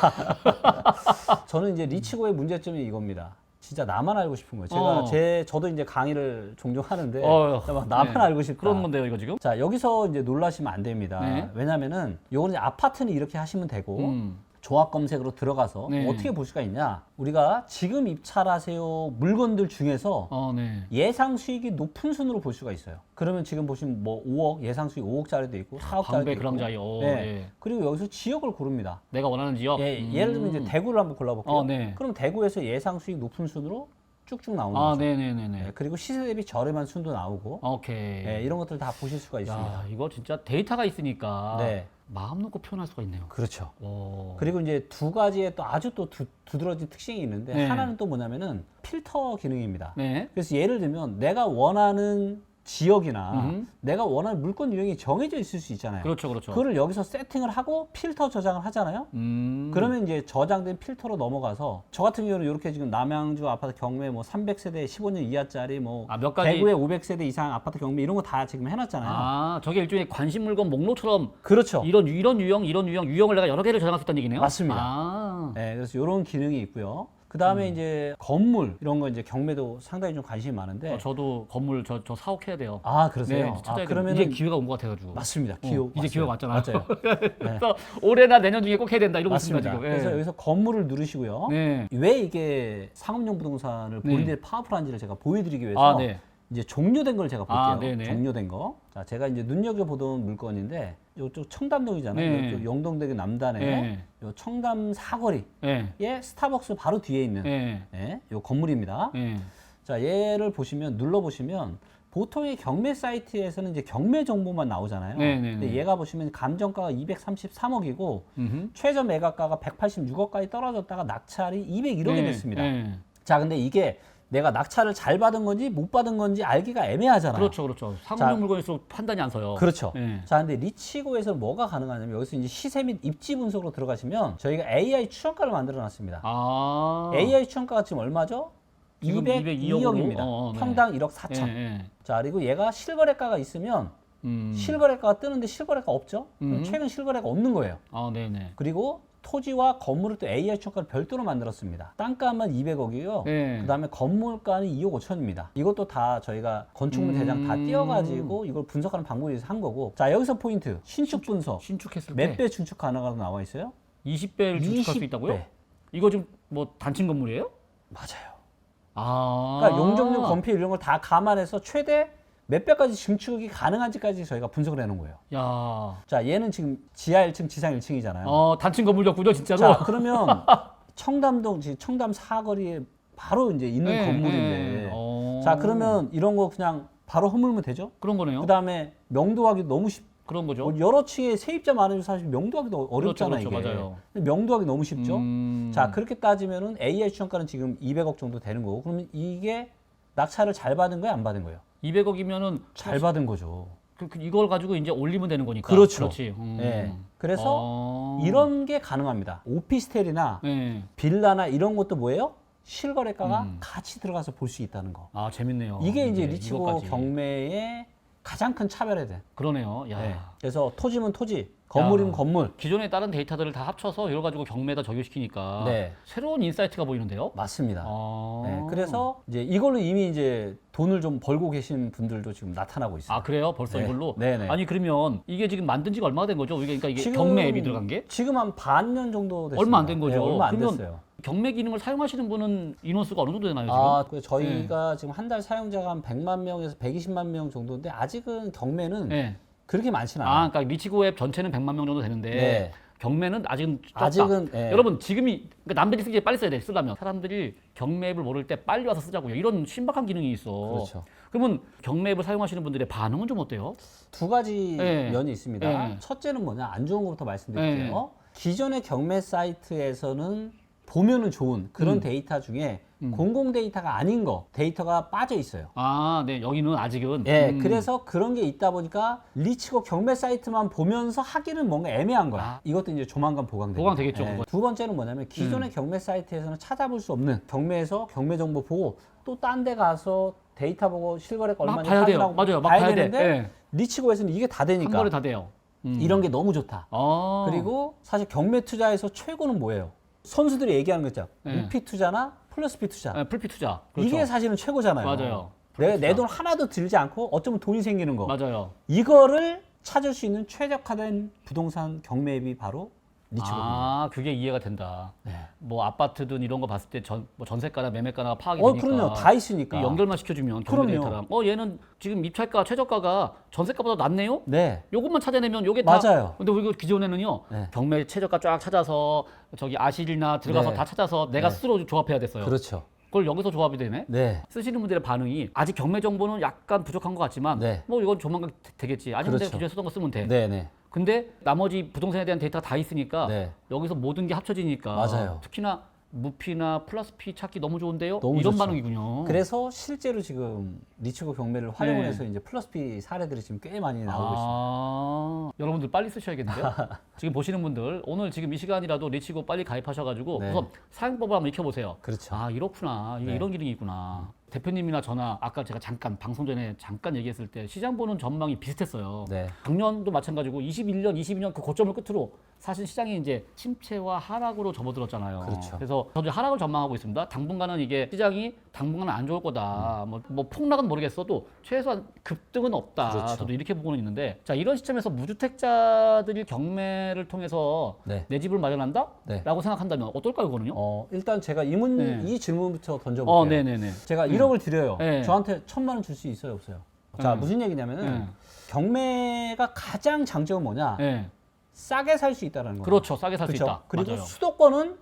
Speaker 1: 저는 이제 리치고의 문제점이 이겁니다. 진짜 나만 알고 싶은 거예요. 제가
Speaker 2: 어.
Speaker 1: 제 저도 이제 강의를 종종 하는데
Speaker 2: 어,
Speaker 1: 막 나만
Speaker 2: 네.
Speaker 1: 알고 싶다.
Speaker 2: 그런 건데요, 이거 지금?
Speaker 1: 자 여기서 이제 놀라시면 안 됩니다.
Speaker 2: 네.
Speaker 1: 왜냐면은 요거는 이제 아파트는 이렇게 하시면 되고
Speaker 2: 음.
Speaker 1: 조합 검색으로 들어가서
Speaker 2: 네.
Speaker 1: 어떻게 볼 수가 있냐? 우리가 지금 입찰하세요 물건들 중에서
Speaker 2: 어, 네.
Speaker 1: 예상 수익이 높은 순으로 볼 수가 있어요. 그러면 지금 보시면 뭐 5억 예상 수익 5억짜리도 있고 4억짜리도
Speaker 2: 방배
Speaker 1: 있고.
Speaker 2: 그랑자이. 어,
Speaker 1: 네.
Speaker 2: 예.
Speaker 1: 그리고 여기서 지역을 고릅니다.
Speaker 2: 내가 원하는 지역.
Speaker 1: 예,
Speaker 2: 음.
Speaker 1: 예를 들면 이제 대구를 한번 골라볼게요.
Speaker 2: 어, 네.
Speaker 1: 그럼 대구에서 예상 수익 높은 순으로 쭉쭉 나오는
Speaker 2: 아,
Speaker 1: 거죠.
Speaker 2: 네, 네, 네, 네.
Speaker 1: 예, 그리고 시세 대비 저렴한 순도 나오고
Speaker 2: 오케이.
Speaker 1: 예, 이런 것들 다 보실 수가 있습니다.
Speaker 2: 야, 이거 진짜 데이터가 있으니까
Speaker 1: 네.
Speaker 2: 마음 놓고 표현할 수가 있네요.
Speaker 1: 그렇죠.
Speaker 2: 오.
Speaker 1: 그리고 이제 두 가지의 또 아주 또 두, 두드러진 특징이 있는데
Speaker 2: 네.
Speaker 1: 하나는 또 뭐냐면은 필터 기능입니다.
Speaker 2: 네.
Speaker 1: 그래서 예를 들면 내가 원하는 지역이나
Speaker 2: 음흠.
Speaker 1: 내가 원하는 물건 유형이 정해져 있을 수 있잖아요.
Speaker 2: 그렇죠, 그렇죠.
Speaker 1: 그거를 여기서 세팅을 하고 필터 저장을 하잖아요.
Speaker 2: 음.
Speaker 1: 그러면 이제 저장된 필터로 넘어가서 저 같은 경우는 이렇게 지금 남양주 아파트 경매 뭐 300세대 15년 이하짜리 뭐
Speaker 2: 아, 몇 가지-
Speaker 1: 대구에 500세대 이상 아파트 경매 이런 거 다 지금 해놨잖아요.
Speaker 2: 아, 저게 일종의 관심 물건 목록처럼
Speaker 1: 그렇죠.
Speaker 2: 이런 이런 유형, 이런 유형, 유형을 내가 여러 개를 저장할 수 있다는 얘기네요.
Speaker 1: 맞습니다.
Speaker 2: 아.
Speaker 1: 네, 그래서 이런 기능이 있고요. 그 다음에 이제 건물 이런 거 이제 경매도 상당히 좀 관심이 많은데.
Speaker 2: 어, 저도 건물 저 저 사옥해야 돼요.
Speaker 1: 아 그러세요?
Speaker 2: 네, 찾아야
Speaker 1: 아,
Speaker 2: 그러면 이제 기회가 온 것 같아가지고.
Speaker 1: 맞습니다.
Speaker 2: 어,
Speaker 1: 기호
Speaker 2: 이제 기회가 왔잖아요.
Speaker 1: 맞아요.
Speaker 2: 그래서 올해나 내년 중에 꼭 해야 된다 이러고 있습니다
Speaker 1: 맞습니다.
Speaker 2: 지금. 예.
Speaker 1: 그래서 여기서 건물을 누르시고요.
Speaker 2: 네.
Speaker 1: 왜 이게 상업용 부동산을
Speaker 2: 네.
Speaker 1: 본인들이 파워풀한지를 제가 보여드리기 위해서
Speaker 2: 아, 네.
Speaker 1: 이제 종료된 걸 제가 볼게요.
Speaker 2: 아, 네네.
Speaker 1: 종료된 거. 자, 제가 이제 눈여겨 보던 물건인데 이쪽 청담동이잖아요.
Speaker 2: 네.
Speaker 1: 이쪽 영동대교 남단에
Speaker 2: 네.
Speaker 1: 요 청담 사거리에
Speaker 2: 예.
Speaker 1: 스타벅스 바로 뒤에 있는
Speaker 2: 예.
Speaker 1: 예, 요 건물입니다.
Speaker 2: 예.
Speaker 1: 자, 얘를 보시면 눌러 보시면 보통의 경매 사이트에서는 이제 경매 정보만 나오잖아요.
Speaker 2: 네 네 네.
Speaker 1: 근데 얘가 보시면 감정가가 233억이고
Speaker 2: 음흠.
Speaker 1: 최저 매각가가 186억까지 떨어졌다가 낙찰이 201억이
Speaker 2: 네,
Speaker 1: 됐습니다.
Speaker 2: 네.
Speaker 1: 자, 근데 이게 내가 낙찰을 잘 받은 건지 못 받은 건지 알기가 애매하잖아요.
Speaker 2: 그렇죠, 그렇죠.
Speaker 1: 자.
Speaker 2: 상업용 물건일수록 판단이 안 서요.
Speaker 1: 그렇죠.
Speaker 2: 예.
Speaker 1: 자, 근데 리치고에서는 뭐가 가능하냐면 여기서 이제 시세 및 입지 분석으로 들어가시면 저희가 AI 추천가를 만들어 놨습니다.
Speaker 2: 아.
Speaker 1: AI 추천가가 지금 얼마죠?
Speaker 2: 지금
Speaker 1: 202억입니다.
Speaker 2: 202억 으로? 어, 네.
Speaker 1: 평당 1억 4천.
Speaker 2: 예, 예.
Speaker 1: 자, 그리고 얘가 실거래가가 있으면
Speaker 2: 음.
Speaker 1: 실거래가가 뜨는데 실거래가 없죠?
Speaker 2: 음.
Speaker 1: 최근 실거래가 없는 거예요.
Speaker 2: 아, 네, 네.
Speaker 1: 그리고 토지와 건물을 또 AI 추천가를 별도로 만들었습니다. 땅값만 200억이고요.
Speaker 2: 네.
Speaker 1: 그다음에 건물가는 2억 5천입니다. 이것도 다 저희가 건축물 대장 다
Speaker 2: 음.
Speaker 1: 띄워가지고 이걸 분석하는 방법에 의해서 한 거고. 자 여기서 포인트 신축 분석
Speaker 2: 신축했을
Speaker 1: 몇때배 중축 가능하다고 나와 있어요?
Speaker 2: 20배를 중축할 수
Speaker 1: 20배.
Speaker 2: 있다고요? 이거 지금 뭐 단층 건물이에요?
Speaker 1: 맞아요.
Speaker 2: 아.
Speaker 1: 그러니까 용적률, 건폐 이런 걸 다 감안해서 최대 몇 배까지 증축이 가능한지까지 저희가 분석을 해놓은 거예요.
Speaker 2: 야.
Speaker 1: 자 얘는 지금 지하 1층, 지상 1층이잖아요.
Speaker 2: 어, 단층 건물이었군요, 진짜로.
Speaker 1: 자 그러면 청담동 지금 청담 사거리에 바로 이제 있는
Speaker 2: 네,
Speaker 1: 건물인데
Speaker 2: 네. 어.
Speaker 1: 자 그러면 이런 거 그냥 바로 허물면 되죠?
Speaker 2: 그런 거네요.
Speaker 1: 그 다음에 명도하기 너무 쉽.
Speaker 2: 그런 거죠.
Speaker 1: 뭐 여러 층에 세입자 많으면 사실 명도하기도 어렵잖아요
Speaker 2: 그렇죠,
Speaker 1: 이게.
Speaker 2: 맞아요.
Speaker 1: 명도하기 너무 쉽죠.
Speaker 2: 음.
Speaker 1: 자 그렇게 따지면은 AI 추천가는 지금 200억 정도 되는 거고 그러면 이게 낙찰을 잘 받은 거예요, 안 받은 거예요?
Speaker 2: 200억이면은
Speaker 1: 잘 받은 거죠.
Speaker 2: 그, 그 이걸 가지고 이제 올리면 되는 거니까.
Speaker 1: 그렇죠.
Speaker 2: 그렇지. 음.
Speaker 1: 네. 그래서
Speaker 2: 어.
Speaker 1: 이런 게 가능합니다. 오피스텔이나
Speaker 2: 네.
Speaker 1: 빌라나 이런 것도 뭐예요? 실거래가가
Speaker 2: 음.
Speaker 1: 같이 들어가서 볼 수 있다는 거.
Speaker 2: 아, 재밌네요.
Speaker 1: 이게 이제
Speaker 2: 네,
Speaker 1: 리치고
Speaker 2: 이것까지.
Speaker 1: 경매의 가장 큰 차별화돼.
Speaker 2: 그러네요. 야.
Speaker 1: 네. 그래서 토지면 토지, 건물이면
Speaker 2: 야.
Speaker 1: 건물.
Speaker 2: 기존의 다른 데이터들을 다 합쳐서 이걸 가지고 경매에다 적용시키니까
Speaker 1: 네.
Speaker 2: 새로운 인사이트가 보이는데요.
Speaker 1: 맞습니다.
Speaker 2: 아.
Speaker 1: 네, 그래서 이제 이걸로 이미 이제 돈을 좀 벌고 계신 분들도 지금 나타나고 있어요.
Speaker 2: 아 그래요? 벌써
Speaker 1: 네.
Speaker 2: 이걸로?
Speaker 1: 네네.
Speaker 2: 아니 그러면 이게 지금 만든 지가 얼마나 된 거죠? 이게 그러니까 이게
Speaker 1: 지금-
Speaker 2: 경매 앱이 들어간 게
Speaker 1: 지금 한 반년 정도 됐어요.
Speaker 2: 얼마 안 된 거죠?
Speaker 1: 얼마 안
Speaker 2: 그러면
Speaker 1: 됐어요.
Speaker 2: 경매 기능을 사용하시는 분은 인원수가 어느 정도 되나요 지금?
Speaker 1: 아, 그 저희가 지금 한 달 사용자가 한 100만 명에서 120만 명 정도인데 아직은 경매는
Speaker 2: 네.
Speaker 1: 그렇게 많지는
Speaker 2: 아,
Speaker 1: 않아요.
Speaker 2: 그러니까 리치고 앱 전체는 100만 명 정도 되는데
Speaker 1: 네.
Speaker 2: 경매는 아직은 적다.
Speaker 1: 아직은 예.
Speaker 2: 여러분 지금이 그러니까 남들이 쓰기 빨리 써야 돼 쓰려면 사람들이 경매 앱을 모를 때 빨리 와서 쓰자고요. 이런 신박한 기능이 있어.
Speaker 1: 그렇죠.
Speaker 2: 그러면 경매 앱을 사용하시는 분들의 반응은 좀 어때요?
Speaker 1: 두 가지
Speaker 2: 네.
Speaker 1: 면이 있습니다.
Speaker 2: 네.
Speaker 1: 첫째는 뭐냐? 안 좋은 것부터 말씀드릴게요. 기존의 경매 사이트에서는 보면은 좋은 그런
Speaker 2: 음.
Speaker 1: 데이터 중에 공공 데이터가 아닌 거 데이터가 빠져 있어요.
Speaker 2: 아, 네. 여기는 아직은
Speaker 1: 예,
Speaker 2: 음.
Speaker 1: 그래서 그런 게 있다 보니까 리치고 경매 사이트만 보면서 하기는 뭔가 애매한 거야.
Speaker 2: 아.
Speaker 1: 이것도 이제 조만간 보강됩니다.
Speaker 2: 보강되겠죠,
Speaker 1: 예. 두 번째는 뭐냐면 기존의 경매 사이트에서는 찾아볼 수 없는 경매에서 경매 정보 보고 또 딴 데 가서 데이터 보고 실거래가
Speaker 2: 막
Speaker 1: 얼마냐
Speaker 2: 봐야 돼요.
Speaker 1: 확인하고
Speaker 2: 맞아요. 막
Speaker 1: 봐야
Speaker 2: 봐야 돼.
Speaker 1: 되는데
Speaker 2: 예.
Speaker 1: 리치고에서는 이게 다
Speaker 2: 한
Speaker 1: 되니까
Speaker 2: 번에 다 돼요. 음.
Speaker 1: 이런 게 너무 좋다.
Speaker 2: 아.
Speaker 1: 그리고 사실 경매 투자에서 최고는 뭐예요? 선수들이 얘기하는 거 있잖아.
Speaker 2: 네.
Speaker 1: 무피 투자나 플러스 피 투자.
Speaker 2: 예, 풀피 투자. 그렇죠.
Speaker 1: 이게 사실은 최고잖아요.
Speaker 2: 맞아요.
Speaker 1: 내돈 하나도 들지 않고 어쩌면 돈이 생기는 거.
Speaker 2: 맞아요.
Speaker 1: 이거를 찾을 수 있는 최적화된 부동산 경매 앱이 바로 리치거든요.
Speaker 2: 아, 그게 이해가 된다.
Speaker 1: 네.
Speaker 2: 뭐 아파트든 이런 거 봤을 때 전, 뭐 전세가나 매매가나 파악이
Speaker 1: 어,
Speaker 2: 되니까.
Speaker 1: 그럼요. 다 있으니까.
Speaker 2: 이 연결만 시켜주면 경매
Speaker 1: 그럼요.
Speaker 2: 데이터랑 어 얘는 지금 입찰가 최저가가 전세가보다 낮네요.
Speaker 1: 네.
Speaker 2: 요것만 찾아내면 요게 다
Speaker 1: 맞아요.
Speaker 2: 근데 우리 기존에는요
Speaker 1: 네.
Speaker 2: 경매 최저가 쫙 찾아서 저기 아실이나 들어가서
Speaker 1: 네.
Speaker 2: 다 찾아서 내가
Speaker 1: 네.
Speaker 2: 스스로 조합해야 됐어요.
Speaker 1: 그렇죠.
Speaker 2: 그걸 여기서 조합이 되네.
Speaker 1: 네.
Speaker 2: 쓰시는 분들의 반응이 아직 경매 정보는 약간 부족한 것 같지만
Speaker 1: 네.
Speaker 2: 뭐 이건 조만간 되- 되겠지. 아니면 내가
Speaker 1: 그렇죠.
Speaker 2: 기존에 쓰던 거 쓰면 돼.
Speaker 1: 네, 네.
Speaker 2: 근데 나머지 부동산에 대한 데이터가 다 있으니까
Speaker 1: 네.
Speaker 2: 여기서 모든 게 합쳐지니까
Speaker 1: 맞아요.
Speaker 2: 특히나 무피나 플러스 피 찾기 너무 좋은데요.
Speaker 1: 너무
Speaker 2: 이런
Speaker 1: 좋죠.
Speaker 2: 반응이군요.
Speaker 1: 그래서 실제로 지금 리치고 경매를 활용해서
Speaker 2: 네.
Speaker 1: 이제 플러스 피 사례들이 지금 꽤 많이 나오고 있습니다.
Speaker 2: 아, 여러분들 빨리 쓰셔야겠는데요. 지금 보시는 분들 오늘 지금 이 시간이라도 리치고 빨리 가입하셔가지고
Speaker 1: 네.
Speaker 2: 우선 사용법을 한번 익혀보세요.
Speaker 1: 그렇죠.
Speaker 2: 아 이렇구나 이게
Speaker 1: 네.
Speaker 2: 이런 기능이 있구나. 대표님이나 저나 아까 제가 잠깐 방송 전에 잠깐 얘기했을 때 시장 보는 전망이 비슷했어요.
Speaker 1: 네.
Speaker 2: 작년도 마찬가지고 21년, 22년 그 고점을 끝으로 사실 시장이 이제 침체와 하락으로 접어들었잖아요.
Speaker 1: 그렇죠.
Speaker 2: 그래서 저도 하락을 전망하고 있습니다. 당분간은 이게 시장이 당분간은 안 좋을 거다. 뭐, 뭐 폭락은 모르겠어도 최소한 급등은 없다.
Speaker 1: 그렇죠.
Speaker 2: 저도 이렇게 보고는 있는데 자 이런 시점에서 무주택자들이 경매를 통해서
Speaker 1: 네.
Speaker 2: 내 집을 마련한다?
Speaker 1: 네.
Speaker 2: 라고 생각한다면 어떨까요, 그거는요?
Speaker 1: 어, 일단 제가 이 문,
Speaker 2: 네.
Speaker 1: 이 질문부터 던져볼게요.
Speaker 2: 어, 네네네.
Speaker 1: 제가 1억을 드려요.
Speaker 2: 네.
Speaker 1: 저한테 천만 원 줄 수 있어요, 없어요? 자,
Speaker 2: 네.
Speaker 1: 무슨 얘기냐면은
Speaker 2: 네.
Speaker 1: 경매가 가장 장점은 뭐냐?
Speaker 2: 네.
Speaker 1: 싸게 살 수 있다는 거예요.
Speaker 2: 그렇죠. 싸게 살 수
Speaker 1: 그렇죠?
Speaker 2: 있다.
Speaker 1: 그리고
Speaker 2: 맞아요.
Speaker 1: 수도권은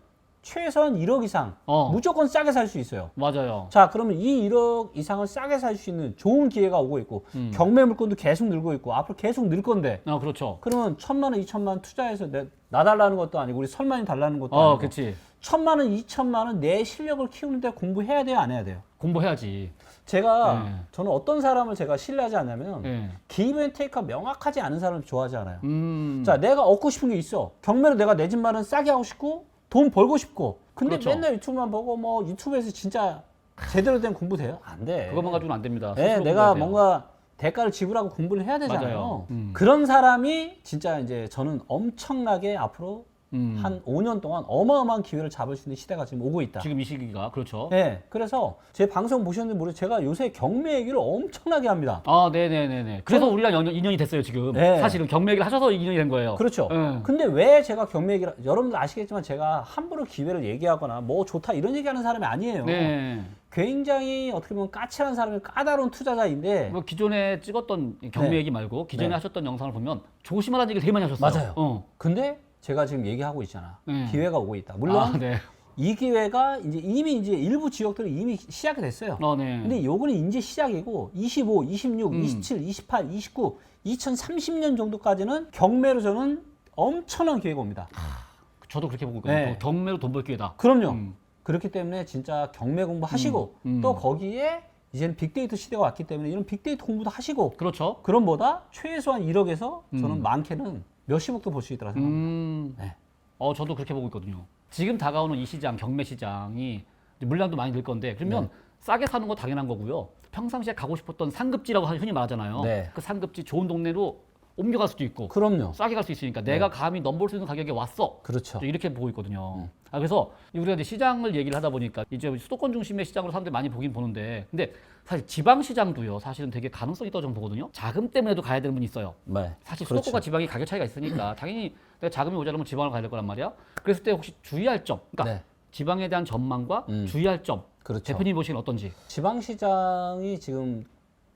Speaker 1: 최소한 1억 이상
Speaker 2: 어.
Speaker 1: 무조건 싸게 살 수 있어요.
Speaker 2: 맞아요.
Speaker 1: 자, 그러면 이 1억 이상을 싸게 살 수 있는 좋은 기회가 오고 있고
Speaker 2: 음.
Speaker 1: 경매 물건도 계속 늘고 있고 앞으로 계속 늘 건데
Speaker 2: 아, 그렇죠.
Speaker 1: 그러면 천만 원, 이천만 원 투자해서 내, 나 달라는 것도 아니고 우리 설만이 달라는 것도
Speaker 2: 어,
Speaker 1: 아니고
Speaker 2: 그렇지.
Speaker 1: 천만 원, 이천만 원 내 실력을 키우는데 공부해야 돼요, 안 해야 돼요?
Speaker 2: 공부해야지.
Speaker 1: 제가
Speaker 2: 네.
Speaker 1: 저는 어떤 사람을 제가 신뢰하지 않냐면
Speaker 2: 네.
Speaker 1: 기브 앤 테이크가 명확하지 않은 사람을 좋아하지 않아요.
Speaker 2: 음.
Speaker 1: 자, 내가 얻고 싶은 게 있어. 경매로 내가 내 집만은 싸게 하고 싶고 돈 벌고 싶고. 근데
Speaker 2: 그렇죠.
Speaker 1: 맨날 유튜브만 보고 뭐 유튜브에서 진짜 제대로 된 공부 돼요? 안 돼.
Speaker 2: 그것만 가지고는 안 됩니다.
Speaker 1: 네,
Speaker 2: 스스로
Speaker 1: 내가
Speaker 2: 공부해야 돼요.
Speaker 1: 뭔가 대가를 지불하고 공부를 해야 되잖아요.
Speaker 2: 맞아요. 음.
Speaker 1: 그런 사람이 진짜 이제 저는 엄청나게 앞으로
Speaker 2: 음.
Speaker 1: 한 5년 동안 어마어마한 기회를 잡을 수 있는 시대가 지금 오고 있다.
Speaker 2: 지금 이 시기가 그렇죠.
Speaker 1: 네, 그래서 제 방송 보셨는지 모르겠어요. 제가 요새 경매 얘기를 엄청나게 합니다.
Speaker 2: 아, 네, 네, 네, 네. 그래서 우리랑 연, 인연이 됐어요 지금.
Speaker 1: 네.
Speaker 2: 사실은 경매 얘기를 하셔서 인연이 된 거예요.
Speaker 1: 그렇죠.
Speaker 2: 네.
Speaker 1: 근데 왜 제가 경매 얘기를 여러분들 아시겠지만 제가 함부로 기회를 얘기하거나 뭐 좋다 이런 얘기하는 사람이 아니에요.
Speaker 2: 네.
Speaker 1: 굉장히 어떻게 보면 까칠한 사람이 까다로운 투자자인데
Speaker 2: 뭐 기존에 찍었던 경매
Speaker 1: 네.
Speaker 2: 얘기 말고 기전에
Speaker 1: 네.
Speaker 2: 하셨던 영상을 보면 조심하라는 얘기를 되게 많이 하셨어요.
Speaker 1: 맞아요.
Speaker 2: 어.
Speaker 1: 근데 제가 지금 얘기하고 있잖아.
Speaker 2: 네.
Speaker 1: 기회가 오고 있다. 물론
Speaker 2: 아, 네.
Speaker 1: 이 기회가 이제 이미 이제 일부 지역들은 이미 시작이 됐어요.
Speaker 2: 어, 네.
Speaker 1: 근데 요거는 이제 시작이고 25, 26,
Speaker 2: 음.
Speaker 1: 27, 28, 29, 2030년 정도까지는 경매로 저는 엄청난 기회가 옵니다.
Speaker 2: 저도 그렇게 보고 있거든요.
Speaker 1: 네.
Speaker 2: 경매로 돈 벌 기회다.
Speaker 1: 그럼요.
Speaker 2: 음.
Speaker 1: 그렇기 때문에 진짜 경매 공부하시고
Speaker 2: 음, 음.
Speaker 1: 또 거기에 이제는 빅데이터 시대가 왔기 때문에 이런 빅데이터 공부도 하시고
Speaker 2: 그렇죠.
Speaker 1: 그럼 보다 최소한 1억에서 저는 많게는 몇십억도 벌수 있다고 생각합니다.
Speaker 2: 음.
Speaker 1: 네.
Speaker 2: 어, 저도 그렇게 보고 있거든요. 지금 다가오는 이 시장, 경매 시장이 이제 물량도 많이 늘 건데 그러면
Speaker 1: 네.
Speaker 2: 싸게 사는 거 당연한 거고요. 평상시에 가고 싶었던 상급지라고 흔히 말하잖아요.
Speaker 1: 네.
Speaker 2: 그 상급지 좋은 동네로 옮겨갈 수도 있고
Speaker 1: 그럼요.
Speaker 2: 싸게 갈 수 있으니까 내가 감히 넘볼 수 있는 가격에 왔어.
Speaker 1: 그렇죠.
Speaker 2: 저 이렇게 보고 있거든요. 아, 그래서 우리가 이제 시장을 얘기를 하다 보니까 이제 수도권 중심의 시장으로 사람들이 많이 보긴 보는데 근데 사실 지방 시장도요. 사실은 되게 가능성이 있다고 저는 보거든요. 자금 때문에도 가야 되는 분이 있어요.
Speaker 1: 네.
Speaker 2: 사실
Speaker 1: 그렇죠.
Speaker 2: 수도권과 지방이 가격 차이가 있으니까 당연히 내가 자금이 모자라면 지방을 가야 될 거란 말이야. 그랬을 때 혹시 주의할 점, 그러니까
Speaker 1: 네.
Speaker 2: 지방에 대한 전망과
Speaker 1: 음.
Speaker 2: 주의할 점,
Speaker 1: 그렇죠.
Speaker 2: 대표님 보시기엔 어떤지
Speaker 1: 지방 시장이 지금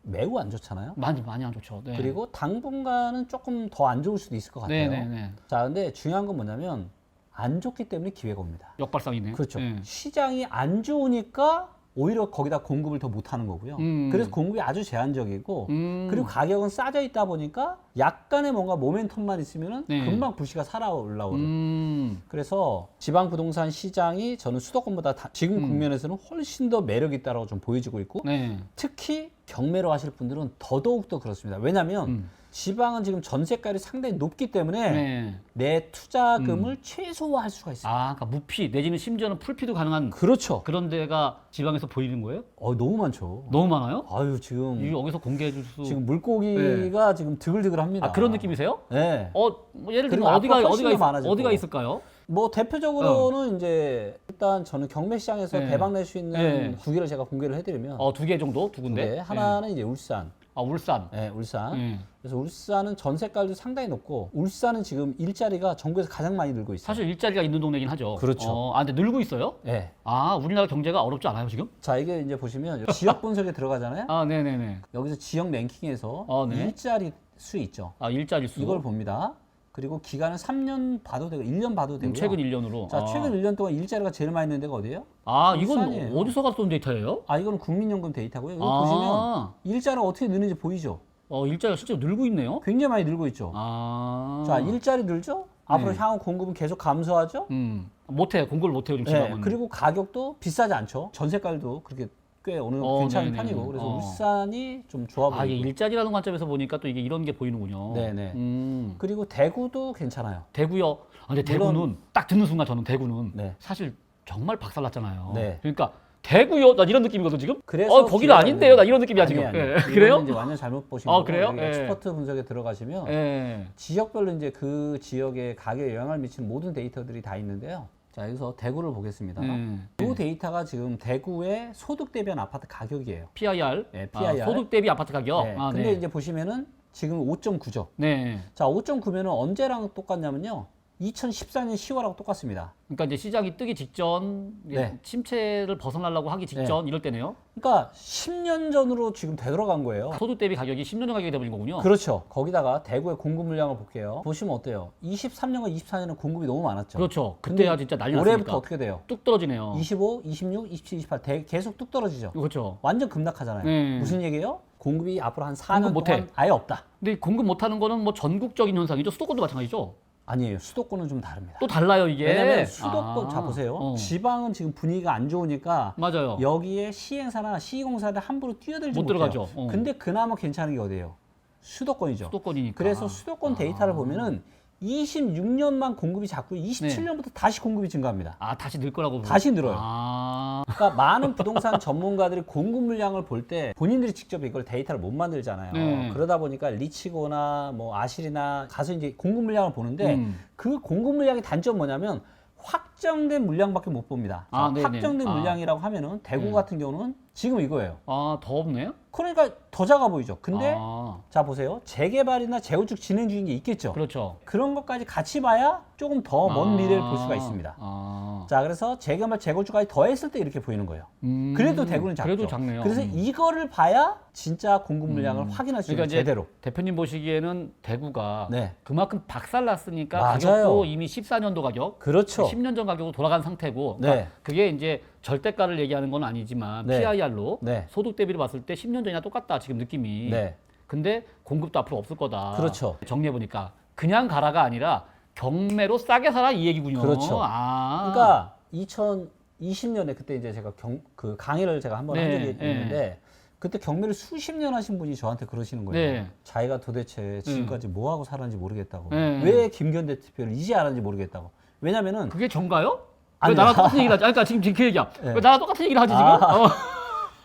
Speaker 1: 매우 안 좋잖아요.
Speaker 2: 많이 많이 안 좋죠. 네.
Speaker 1: 그리고 당분간은 조금 더 안 좋을 수도 있을 것 같아요.
Speaker 2: 네네네
Speaker 1: 자, 근데 중요한 건 뭐냐면 안 좋기 때문에 기회가 옵니다.
Speaker 2: 역발상이네.
Speaker 1: 그렇죠.
Speaker 2: 네.
Speaker 1: 시장이 안 좋으니까 오히려 거기다 공급을 더 못하는 거고요.
Speaker 2: 음.
Speaker 1: 그래서 공급이 아주 제한적이고
Speaker 2: 음.
Speaker 1: 그리고 가격은 싸져 있다 보니까 약간의 뭔가 모멘텀만 있으면은
Speaker 2: 네.
Speaker 1: 금방 부시가 살아 올라오는.
Speaker 2: 음.
Speaker 1: 그래서 지방 부동산 시장이 저는 수도권보다 다- 지금
Speaker 2: 음.
Speaker 1: 국면에서는 훨씬 더 매력 있다라고 좀 보여지고 있고
Speaker 2: 네.
Speaker 1: 특히 경매로 하실 분들은 더더욱 더 그렇습니다. 왜냐하면
Speaker 2: 음.
Speaker 1: 지방은 지금 전세가율이 상당히 높기 때문에
Speaker 2: 네.
Speaker 1: 내 투자금을 최소화할 수가 있어요.
Speaker 2: 아, 그러니까 무피 내지는 심지어는 풀피도 가능한
Speaker 1: 그렇죠.
Speaker 2: 그런 데가 지방에서 보이는 거예요?
Speaker 1: 어 너무 많죠.
Speaker 2: 너무 많아요?
Speaker 1: 아유 지금
Speaker 2: 이 여기서 공개해 줄 수.
Speaker 1: 지금 물고기가 지금 드글드글합니다.
Speaker 2: 아 그런 느낌이세요?
Speaker 1: 네.
Speaker 2: 어, 뭐 예를
Speaker 1: 그리고
Speaker 2: 들면 어디가
Speaker 1: 앞으로
Speaker 2: 어디가 있,
Speaker 1: 많아질
Speaker 2: 어디가. 있을까요?
Speaker 1: 뭐 대표적으로는 이제 일단 저는 경매 시장에서
Speaker 2: 네.
Speaker 1: 대박 낼 수 있는
Speaker 2: 네.
Speaker 1: 두 개를 제가 공개를 해드리면
Speaker 2: 어, 두 개 정도,
Speaker 1: 두두
Speaker 2: 군데.
Speaker 1: 개. 하나는 이제 울산.
Speaker 2: 네. 아, 울산.
Speaker 1: 네, 울산.
Speaker 2: 예.
Speaker 1: 그래서 울산은 전세가율도 상당히 높고 울산은 지금 일자리가 전국에서 가장 많이 늘고 있어요.
Speaker 2: 사실 일자리가 있는 동네긴 하죠.
Speaker 1: 그렇죠.
Speaker 2: 어, 아, 근데 늘고 있어요?
Speaker 1: 네.
Speaker 2: 아, 우리나라 경제가 어렵지 않아요, 지금?
Speaker 1: 자 이게 이제 보시면 지역 분석에 들어가잖아요.
Speaker 2: 아, 네, 네, 네.
Speaker 1: 여기서 지역 랭킹에서
Speaker 2: 어, 네.
Speaker 1: 일자리 수 있죠.
Speaker 2: 아, 일자리 수.
Speaker 1: 이걸 봅니다. 그리고 기간은 3년 봐도 되고 1년 봐도 되고요.
Speaker 2: 음, 최근 1년으로.
Speaker 1: 자
Speaker 2: 아.
Speaker 1: 최근 1년 동안 일자리가 제일 많이 있는 데가 어디예요?
Speaker 2: 아, 이건
Speaker 1: 울산이에요.
Speaker 2: 어디서 갔던 데이터예요?
Speaker 1: 아 이거는 국민연금 데이터고요. 보시면
Speaker 2: 아,
Speaker 1: 일자리가 어떻게 느는지 보이죠?
Speaker 2: 어, 일자리가 실제로 늘고 있네요.
Speaker 1: 굉장히 많이 늘고 있죠.
Speaker 2: 아.
Speaker 1: 자 일자리 늘죠? 앞으로
Speaker 2: 네.
Speaker 1: 향후 공급은 계속 감소하죠?
Speaker 2: 음. 못해. 공부를 못해요, 지금
Speaker 1: 네,
Speaker 2: 지방은.
Speaker 1: 그리고 가격도 비싸지 않죠. 전세가율도 그렇게 꽤 어느 정도
Speaker 2: 어,
Speaker 1: 괜찮은
Speaker 2: 네네.
Speaker 1: 편이고 그래서
Speaker 2: 어.
Speaker 1: 울산이 좀 좋아
Speaker 2: 아, 이게
Speaker 1: 보이고
Speaker 2: 일자리라는 관점에서 보니까 또 이게 이런 게 보이는군요.
Speaker 1: 네네.
Speaker 2: 음.
Speaker 1: 그리고 대구도 괜찮아요.
Speaker 2: 대구요. 아, 근데
Speaker 1: 물론-
Speaker 2: 대구는 딱 듣는 순간 저는 대구는
Speaker 1: 네.
Speaker 2: 사실 정말 박살났잖아요.
Speaker 1: 네.
Speaker 2: 그러니까 대구요. 나 이런 느낌이거든 지금.
Speaker 1: 그래서
Speaker 2: 어, 거기는
Speaker 1: 기회가
Speaker 2: 아닌데요. 나 이런 느낌이야 지금.
Speaker 1: 아니, 아니.
Speaker 2: 예.
Speaker 1: 이거는
Speaker 2: 그래요?
Speaker 1: 이제 완전 잘못 보신
Speaker 2: 아,
Speaker 1: 거고
Speaker 2: 그래요?
Speaker 1: 여기
Speaker 2: 예.
Speaker 1: 엑스퍼트 분석에 들어가시면
Speaker 2: 예.
Speaker 1: 지역별로 이제 그 지역의 가격에 영향을 미치는 모든 데이터들이 다 있는데요. 자 여기서 대구를 보겠습니다.
Speaker 2: 음.
Speaker 1: 이 데이터가 지금 대구의 소득 대비한 아파트 가격이에요.
Speaker 2: PIR.
Speaker 1: 네, PIR.
Speaker 2: 아, 소득 대비 아파트 가격.
Speaker 1: 네,
Speaker 2: 아,
Speaker 1: 근데
Speaker 2: 네.
Speaker 1: 이제 보시면은 지금 5.9죠.
Speaker 2: 네.
Speaker 1: 자 5.9면은 언제랑 똑같냐면요. 2014년 10월하고 똑같습니다.
Speaker 2: 그러니까 이제 시장이 뜨기 직전
Speaker 1: 네.
Speaker 2: 침체를 벗어나려고 하기 직전 이럴 때네요.
Speaker 1: 그러니까 10년 전으로 지금 되돌아간 거예요.
Speaker 2: 소득 대비 가격이 10년 전 가격이 돼버린 거군요.
Speaker 1: 그렇죠. 거기다가 대구의 공급 물량을 볼게요. 보시면 어때요? 23년과 24년은 공급이 너무 많았죠.
Speaker 2: 그렇죠. 그때야 진짜 난리
Speaker 1: 올해부터
Speaker 2: 났으니까.
Speaker 1: 어떻게 돼요?
Speaker 2: 뚝 떨어지네요.
Speaker 1: 25, 26, 27, 28 대- 계속 뚝 떨어지죠.
Speaker 2: 그렇죠.
Speaker 1: 완전 급락하잖아요.
Speaker 2: 네.
Speaker 1: 무슨 얘기예요? 공급이 앞으로 한 4년
Speaker 2: 공급 못해.
Speaker 1: 동안 아예 없다.
Speaker 2: 근데 공급 못하는 거는 뭐 전국적인 현상이죠. 수도권도 마찬가지죠.
Speaker 1: 아니에요. 수도권은 좀 다릅니다.
Speaker 2: 또 달라요 이게.
Speaker 1: 왜냐면 수도권
Speaker 2: 아,
Speaker 1: 자 보세요.
Speaker 2: 어.
Speaker 1: 지방은 지금 분위기가 안 좋으니까
Speaker 2: 맞아요.
Speaker 1: 여기에 시행사나 시공사를 함부로 뛰어들지
Speaker 2: 못. 들어가죠. 어.
Speaker 1: 근데 그나마 괜찮은 게 어디예요? 수도권이죠.
Speaker 2: 수도권이니까.
Speaker 1: 그래서 수도권 데이터를 보면은 26년만 공급이 작고 27년부터 다시 공급이 증가합니다.
Speaker 2: 아 다시 늘 거라고.
Speaker 1: 다시 늘어요.
Speaker 2: 아.
Speaker 1: 그러니까 많은 부동산 전문가들이 공급 물량을 볼 때 본인들이 직접 이걸 데이터를 못 만들잖아요.
Speaker 2: 네.
Speaker 1: 그러다 보니까 리치고나 뭐 아실이나 가서 이제 공급 물량을 보는데
Speaker 2: 음.
Speaker 1: 그 공급 물량의 단점 뭐냐면 확 정된 물량밖에 못 봅니다. 자,
Speaker 2: 아, 네네.
Speaker 1: 확정된
Speaker 2: 아.
Speaker 1: 물량이라고 하면은 대구
Speaker 2: 네.
Speaker 1: 같은 경우는 지금 이거예요.
Speaker 2: 아 더 없네요.
Speaker 1: 그러니까 더 작아 보이죠. 근데
Speaker 2: 아,
Speaker 1: 자 보세요. 재개발이나 재건축 진행 중인 게 있겠죠.
Speaker 2: 그렇죠.
Speaker 1: 그런 것까지 같이 봐야 조금 더 먼
Speaker 2: 아.
Speaker 1: 미래를 볼 수가 있습니다.
Speaker 2: 아.
Speaker 1: 자, 그래서 재개발, 재건축까지 더했을 때 이렇게 보이는 거예요.
Speaker 2: 음,
Speaker 1: 그래도 대구는 작죠.
Speaker 2: 그래도 작네요.
Speaker 1: 그래서
Speaker 2: 음.
Speaker 1: 이거를 봐야 진짜 공급 물량을 확인할 수
Speaker 2: 그러니까
Speaker 1: 있는
Speaker 2: 이제
Speaker 1: 제대로.
Speaker 2: 대표님 보시기에는 대구가
Speaker 1: 네.
Speaker 2: 그만큼 박살났으니까
Speaker 1: 맞아요.
Speaker 2: 가격도 이미 14년도 가격,
Speaker 1: 그렇죠.
Speaker 2: 10년 전 가격으로 돌아간 상태고,
Speaker 1: 네.
Speaker 2: 그러니까 그게 이제 절대가를 얘기하는 건 아니지만
Speaker 1: 네.
Speaker 2: PIR로
Speaker 1: 네.
Speaker 2: 소득 대비를 봤을 때 10년 전이나 똑같다 지금 느낌이.
Speaker 1: 네.
Speaker 2: 근데 공급도 앞으로 없을 거다.
Speaker 1: 그렇죠.
Speaker 2: 정리해 보니까 그냥 가라가 아니라 경매로 싸게 사라 이 얘기군요.
Speaker 1: 그렇죠.
Speaker 2: 아.
Speaker 1: 그러니까 2020년에 그때 이제 제가 경, 그 강의를 제가 한번 한
Speaker 2: 네,
Speaker 1: 적이
Speaker 2: 네.
Speaker 1: 있는데 그때 경매를 수십 년 하신 분이 저한테 그러시는 거예요.
Speaker 2: 네.
Speaker 1: 자기가 도대체 지금까지 뭐 하고 살았는지 모르겠다고.
Speaker 2: 네.
Speaker 1: 왜 김견대 투표를 이제 알았는지 모르겠다고. 왜냐면은
Speaker 2: 그게 정가요?
Speaker 1: 아니,
Speaker 2: 왜 나랑 똑같은 얘기를 하지? 아니, 그러니까 지금 그 얘기야.
Speaker 1: 네.
Speaker 2: 왜 나랑 똑같은 얘기를 하지 지금?
Speaker 1: 아.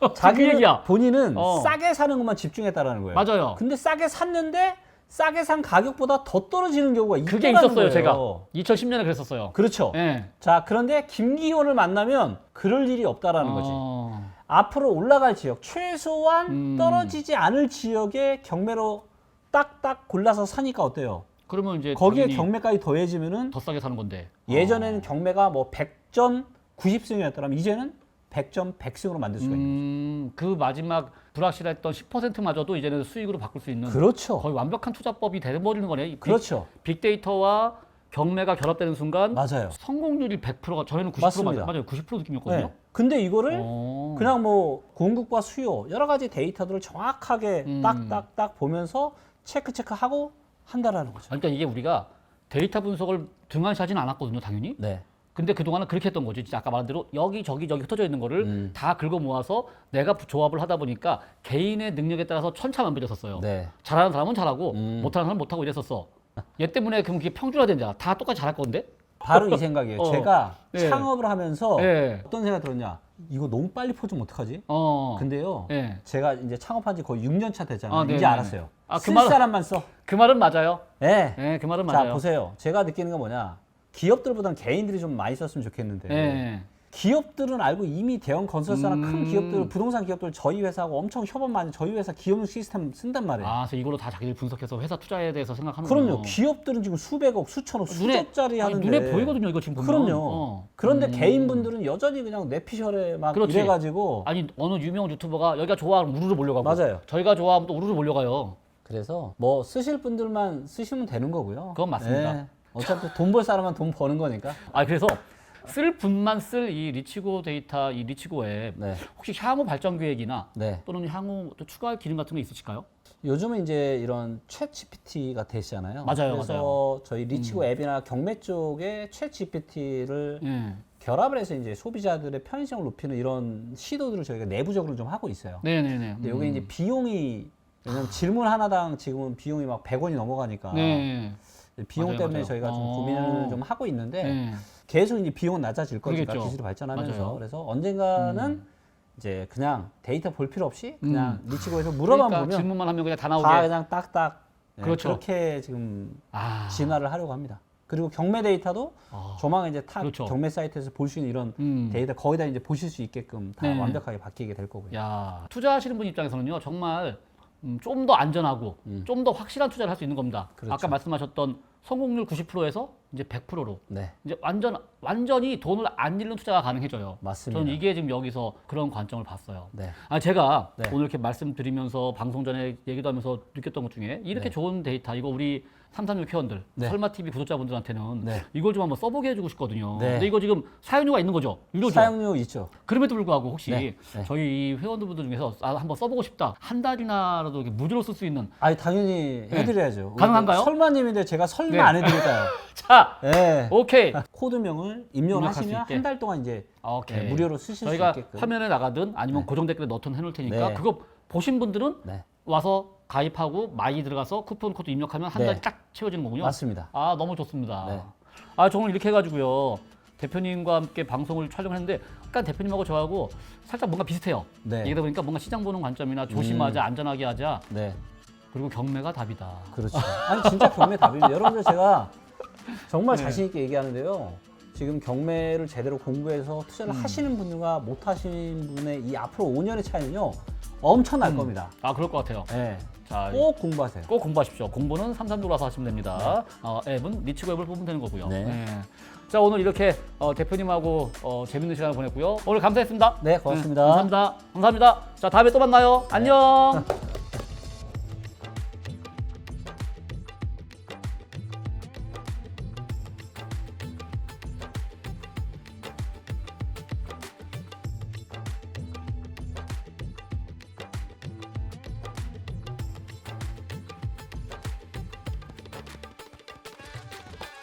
Speaker 2: 어.
Speaker 1: 자기는
Speaker 2: 그 얘기야.
Speaker 1: 본인은
Speaker 2: 어.
Speaker 1: 싸게 사는 것만 집중했다라는 거예요.
Speaker 2: 맞아요.
Speaker 1: 근데 싸게 샀는데 싸게 산 가격보다 더 떨어지는 경우가 있다는
Speaker 2: 그게 있었어요,
Speaker 1: 거예요.
Speaker 2: 제가. 2010년에 그랬었어요.
Speaker 1: 그렇죠.
Speaker 2: 예.
Speaker 1: 자, 그런데 김기현을 만나면 그럴 일이 없다라는 거지.
Speaker 2: 어.
Speaker 1: 앞으로 올라갈 지역, 최소한
Speaker 2: 음.
Speaker 1: 떨어지지 않을 지역에 경매로 딱딱 골라서 사니까 어때요?
Speaker 2: 그러면 이제
Speaker 1: 거기에
Speaker 2: 당연히
Speaker 1: 경매까지 더해지면은
Speaker 2: 더 싸게 사는 건데.
Speaker 1: 예전에는 경매가 뭐 100점 90승이었더라면 이제는 100점 100승으로 만들 수가 있는
Speaker 2: 음, 그 마지막 불확실했던 10%마저도 이제는 수익으로 바꿀 수 있는.
Speaker 1: 그렇죠.
Speaker 2: 거의 완벽한 투자법이 돼버리는 거네. 빅-
Speaker 1: 그렇죠.
Speaker 2: 빅데이터와 경매가 결합되는 순간
Speaker 1: 맞아요.
Speaker 2: 성공률이 100%가 저희는 90%
Speaker 1: 맞습니다.
Speaker 2: 맞아요. 맞아요. 90% 느낌이었거든요.
Speaker 1: 네. 근데 이거를
Speaker 2: 어.
Speaker 1: 그냥 뭐 공급과 수요 여러 가지 데이터들을 정확하게
Speaker 2: 음.
Speaker 1: 딱딱딱 보면서 체크 체크하고 한다라는 거죠.
Speaker 2: 그러니까 이게 우리가 데이터 분석을 등한시하지는 않았거든요, 당연히.
Speaker 1: 네.
Speaker 2: 근데 그동안은 그렇게 했던 거죠. 진짜 아까 말한 대로 여기 저기 저기 흩어져 있는 거를
Speaker 1: 음.
Speaker 2: 다 긁어 모아서 내가 조합을 하다 보니까 개인의 능력에 따라서 천차만별이었어요.
Speaker 1: 네.
Speaker 2: 잘하는 사람은 잘하고
Speaker 1: 음.
Speaker 2: 못하는 사람은 못하고 이랬었어. 얘 때문에 그럼 그게 평준화된다. 다 똑같이 잘할 건데?
Speaker 1: 바로 이 생각이에요.
Speaker 2: 어.
Speaker 1: 제가
Speaker 2: 네.
Speaker 1: 창업을 하면서
Speaker 2: 예.
Speaker 1: 어떤 생각 들었냐? 이거 너무 빨리 퍼주면 어떡하지?
Speaker 2: 어.
Speaker 1: 근데요.
Speaker 2: 예.
Speaker 1: 제가 이제 창업한 지 거의 6년 차 됐잖아요.
Speaker 2: 아,
Speaker 1: 이제
Speaker 2: 네네.
Speaker 1: 알았어요.
Speaker 2: 아, 그
Speaker 1: 쓸
Speaker 2: 말은-
Speaker 1: 사람만 써.
Speaker 2: 그 말은 맞아요.
Speaker 1: 예.
Speaker 2: 예, 그 말은
Speaker 1: 자,
Speaker 2: 맞아요.
Speaker 1: 보세요. 제가 느끼는 건 뭐냐? 기업들보다는 개인들이 좀 많이 썼으면 좋겠는데.
Speaker 2: 예.
Speaker 1: 기업들은 알고 이미 대형 건설사나
Speaker 2: 음.
Speaker 1: 큰 기업들, 부동산 기업들 저희 회사하고 엄청 협업 많이 저희 회사 기업 시스템 쓴단 말이에요.
Speaker 2: 아, 그래서 이걸로 다 자기들 분석해서 회사 투자에 대해서 생각하는
Speaker 1: 그럼요. 기업들은 지금 수백억, 수천억, 수조짜리 하는데.
Speaker 2: 눈에 보이거든요, 이거 지금 보면.
Speaker 1: 그럼요.
Speaker 2: 어.
Speaker 1: 그런데
Speaker 2: 음.
Speaker 1: 개인분들은 여전히 그냥 뇌피셜에 막
Speaker 2: 그렇지.
Speaker 1: 이래가지고.
Speaker 2: 아니 어느 유명 유튜버가 여기가 좋아 그럼 우르르 몰려가고
Speaker 1: 맞아요.
Speaker 2: 저희가 좋아 하면 또 우르르 몰려가요.
Speaker 1: 그래서 뭐 쓰실 분들만 쓰시면 되는 거고요.
Speaker 2: 그건 맞습니다.
Speaker 1: 예. 어차피 돈 벌 사람은 돈 버는 거니까.
Speaker 2: 아 그래서 쓸 분만 쓸 이 리치고 데이터 이 리치고 앱
Speaker 1: 네.
Speaker 2: 혹시 향후 발전 계획이나
Speaker 1: 네.
Speaker 2: 또는 향후 또 추가할 기능 같은 게 있으실까요?
Speaker 1: 요즘은 이제 이런 챗 GPT가 되시잖아요.
Speaker 2: 맞아요,
Speaker 1: 그래서
Speaker 2: 맞아요. 음.
Speaker 1: 저희 리치고 앱이나 경매 쪽에 챗 GPT를
Speaker 2: 예.
Speaker 1: 결합을 해서 이제 소비자들의 편의성을 높이는 이런 시도들을 저희가 내부적으로 좀 하고 있어요.
Speaker 2: 네네네.
Speaker 1: 근데 이게 이제 비용이 왜냐면 질문 하나당 지금은 비용이 막 100원이 넘어가니까
Speaker 2: 네.
Speaker 1: 비용
Speaker 2: 맞아요,
Speaker 1: 때문에
Speaker 2: 맞아요.
Speaker 1: 저희가 좀
Speaker 2: 어.
Speaker 1: 고민을 좀 하고 있는데
Speaker 2: 네.
Speaker 1: 계속 이제 비용은 낮아질 거니까
Speaker 2: 그러겠죠.
Speaker 1: 기술이 발전하면서
Speaker 2: 맞아요. 음.
Speaker 1: 그래서 언젠가는 이제 그냥 데이터 볼 필요 없이 그냥 리치고에서 물어만
Speaker 2: 그러니까
Speaker 1: 보면
Speaker 2: 질문만 하면 그냥 다 나오게.
Speaker 1: 다 그냥 딱딱 네,
Speaker 2: 그렇죠.
Speaker 1: 그렇게 지금
Speaker 2: 아.
Speaker 1: 진화를 하려고 합니다. 그리고 경매 데이터도
Speaker 2: 아.
Speaker 1: 조만간 이제 타
Speaker 2: 그렇죠.
Speaker 1: 경매 사이트에서 볼 수 있는 이런
Speaker 2: 음.
Speaker 1: 데이터 거의 다 이제 보실 수 있게끔 다
Speaker 2: 네.
Speaker 1: 완벽하게 바뀌게 될 거고요.
Speaker 2: 야 투자하시는 분 입장에서는요 정말 음, 좀 더 안전하고 좀 더 확실한 투자를 할 수 있는 겁니다.
Speaker 1: 음. 그렇죠.
Speaker 2: 아까 말씀하셨던 성공률 90%에서 이제 100%로
Speaker 1: 네,
Speaker 2: 이제 완전 완전히 돈을 안 잃는 투자가 가능해져요.
Speaker 1: 맞습니다.
Speaker 2: 저는 이게 지금 여기서 그런 관점을 봤어요.
Speaker 1: 네.
Speaker 2: 아 제가
Speaker 1: 네.
Speaker 2: 오늘 이렇게 말씀드리면서 방송 전에 얘기도 하면서 느꼈던 것 중에 이렇게 좋은 데이터 이거 우리 336 회원들
Speaker 1: 네.
Speaker 2: 설마 TV 구독자분들한테는
Speaker 1: 네.
Speaker 2: 이걸 좀 한번 써보게 해주고 싶거든요.
Speaker 1: 네.
Speaker 2: 근데 이거 지금 사용료가 있는 거죠? 유료죠?
Speaker 1: 사용료 있죠.
Speaker 2: 그럼에도 불구하고 혹시
Speaker 1: 네, 네.
Speaker 2: 저희 이 회원들 중에서 아, 한번 써보고 싶다 한 달이나라도 무료로 쓸 수 있는
Speaker 1: 아니 당연히 해드려야죠.
Speaker 2: 네. 가능한가요?
Speaker 1: 설마님인데 제가 설마
Speaker 2: 네.
Speaker 1: 안 해드릴까요?
Speaker 2: 자
Speaker 1: 네.
Speaker 2: 오케이
Speaker 1: 코드명을 입력을
Speaker 2: 입력할 수
Speaker 1: 하시면
Speaker 2: 있게.
Speaker 1: 한 달 동안 이제
Speaker 2: 오케이
Speaker 1: 네, 무료로 쓰실
Speaker 2: 저희가
Speaker 1: 수 있게끔.
Speaker 2: 화면에 나가든 아니면 고정 댓글에 넣든 해놓을 테니까
Speaker 1: 네.
Speaker 2: 그거 보신 분들은
Speaker 1: 네,
Speaker 2: 와서 가입하고 마이 들어가서 쿠폰 코드 입력하면 한
Speaker 1: 네.
Speaker 2: 달딱 채워지는 거군요.
Speaker 1: 맞습니다.
Speaker 2: 아 너무 좋습니다.
Speaker 1: 네.
Speaker 2: 아 저는 이렇게 해가지고요 대표님과 함께 방송을 촬영했는데 약간 대표님하고 저하고 살짝 뭔가 비슷해요.
Speaker 1: 네.
Speaker 2: 얘기다 보니까 뭔가 시장 보는 관점이나 조심하자 안전하게 하자
Speaker 1: 네,
Speaker 2: 그리고 경매가 답이다.
Speaker 1: 그렇죠. 아니 진짜 경매 답입니다. 여러분들 제가 정말
Speaker 2: 네.
Speaker 1: 자신 있게 얘기하는데요. 지금 경매를 제대로 공부해서 투자를
Speaker 2: 음.
Speaker 1: 하시는 분들과 못 하시는 분의 이 앞으로 5년의 차이는요 엄청날
Speaker 2: 음.
Speaker 1: 겁니다.
Speaker 2: 아 그럴 것 같아요.
Speaker 1: 네.
Speaker 2: 자,
Speaker 1: 꼭 공부하세요.
Speaker 2: 꼭 공부하십시오. 공부는 삼삼도라서 하시면 됩니다. 어, 앱은 리치고 앱을 뽑으면 되는 거고요.
Speaker 1: 네.
Speaker 2: 자 오늘 이렇게 어, 대표님하고 어, 재밌는 시간을 보냈고요. 오늘 감사했습니다.
Speaker 1: 네, 고맙습니다.
Speaker 2: 네, 감사합니다. 감사합니다. 자 다음에 또 만나요. 안녕.